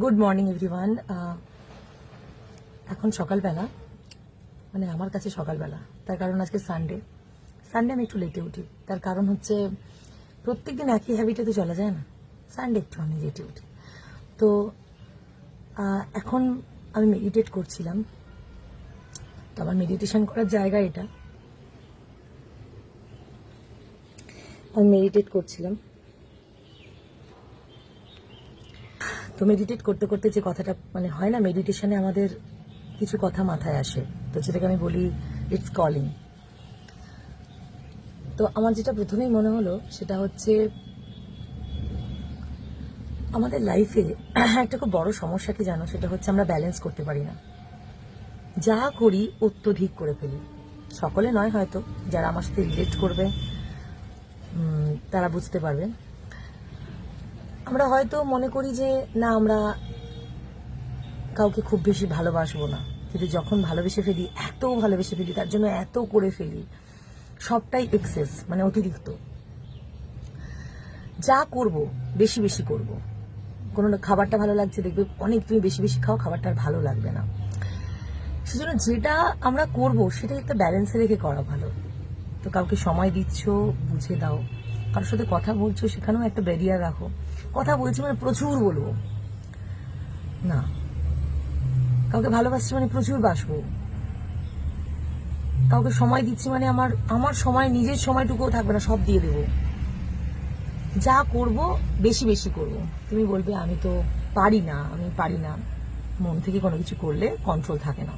Good morning everyone এখন সকালবেলা মানে আমার কাছে সকালবেলা, তার কারণ আজকে সানডে সানডে আমি একটু লেটে উঠি। তার কারণ হচ্ছে প্রত্যেক দিন একই হ্যাবিটে তো চলা যায় না। সানডে একটু আমি লেটে উঠি। তো এখন আমি মেডিটেট করছিলাম। তো আমার মেডিটেশন করার জায়গা এটা। আমি মেডিটেট করছিলাম। তো মেডিটেট করতে করতে যে কথাটা মানে হয় না মেডিটেশনে আমাদের কিছু কথা মাথায় আসে। তো যেটাকে আমি বলি ইটস কলিং তো আমার যেটা প্রথমেই মনে হলো সেটা হচ্ছে আমাদের লাইফে একটা খুব বড় সমস্যা কি জানো? সেটা হচ্ছে আমরা ব্যালেন্স করতে পারি না। যা করি অত্যধিক করে ফেলি। সকলে নয় হয়তো, যারা আমার সাথে রিলেট করবে তারা বুঝতে পারবে। আমরা হয়তো মনে করি যে, না, আমরা কাউকে খুব বেশি ভালোবাসবো না। কিন্তু যখন ভালোবেসে ফেলি, এত ভালোবেসে ফেলি, তার জন্য এত করে ফেলি, সবটাই এক্সেস মানে অতিরিক্ত। যা করব, বেশি বেশি করব। কোনো খাবারটা ভালো লাগছে, দেখবে অনেক তুমি বেশি বেশি খাও, খাবারটা আর ভালো লাগবে না। সেজন্য যেটা আমরা করব সেটা একটা ব্যালেন্সে রেখে করা ভালো। তো কাউকে সময় দিচ্ছ, বুঝে দাও। কারোর সাথে কথা বলছো, সেখানেও একটা ব্যারিয়ার রাখো। কথা বলছি মানে প্রচুর বলব। না। কাউকে ভালোবাসছি মানে প্রচুর বাসবো। কাউকে সময় দিচ্ছি মানে আমার আমার সময়, নিজের সময়টুকুও থাকবে না, সব দিয়ে দেবো। যা করব, বেশি বেশি করব। তুমি বলবে, আমি তো পারি না, আমি পারি না। মন থেকে কোনো কিছু করলে কন্ট্রোল থাকে না।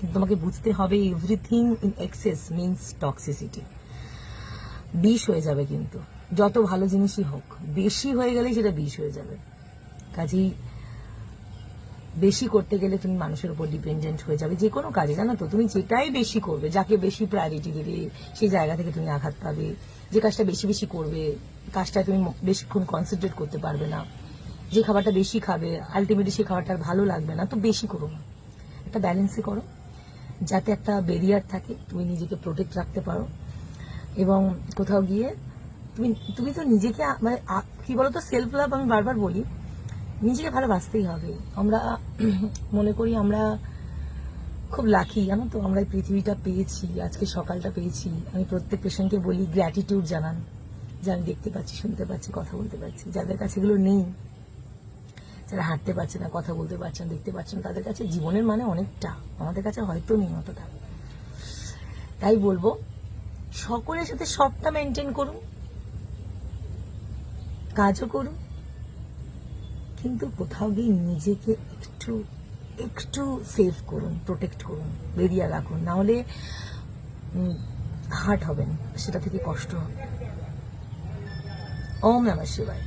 কিন্তু তোমাকে বুঝতে হবে everything in excess means toxicity বিষ হয়ে যাবে কিন্তু। যত ভালো জিনিসই হোক, বেশি হয়ে গেলেই সেটা বিষ হয়ে যাবে। কাজেই বেশি করতে গেলে তুমি মানুষের উপর ডিপেন্ডেন্ট হয়ে যাবে যে কোনো কাজে, জানো তো? তুমি যেটাই বেশি করবে, যাকে বেশি প্রায়োরিটি দেবে সেই জায়গা থেকে তুমি আঘাত পাবে। যে কাজটা বেশি বেশি করবে, কাজটা তুমি বেশিক্ষণ কনসেন্ট্রেট করতে পারবে না। যে খাবারটা বেশি খাবে আলটিমেটলি সেই খাবারটা ভালো লাগবে না, তো বেশি করো না। একটা ব্যালেন্সে করো। যাতে একটা বেরিয়ার থাকে, তুমি নিজেকে প্রোটেক্ট রাখতে পারো। এবং কোথাও গিয়ে তুমি তুমি তো নিজেকে মানে কি বলতো সেলফ লাভ আমি বারবার বলি, নিজেকে ভালোবাসতেই হবে। আমরা মনে করি আমরা খুব লাকি জানো তো? আমরা এই পৃথিবীটা পেয়েছি, আজকে সকালটা পেয়েছি। আমি প্রত্যেক পেশেন্টকে বলি গ্র্যাটিটিউড জানান। যে আমি দেখতে পাচ্ছি, শুনতে পাচ্ছি, কথা বলতে পারছি। যাদের কাছে এগুলো নেই, যারা হাঁটতে পারছে না, কথা বলতে পারছে না, দেখতে পাচ্ছে না, তাদের কাছে জীবনের মানে অনেকটা। আমাদের কাছে হয়তো নেই অতটা। তাই বলব, সকলের সাথে সবটা মেনটেন করুন। কাজও করুন। কিন্তু কোথাও গিয়ে নিজেকে একটু একটু সেফ করুন প্রোটেক্ট করুন, বেরিয়ে রাখুন নাহলে হার্ট হবেন, সেটা থেকে কষ্ট হবে। ওম নমঃ শিবায়।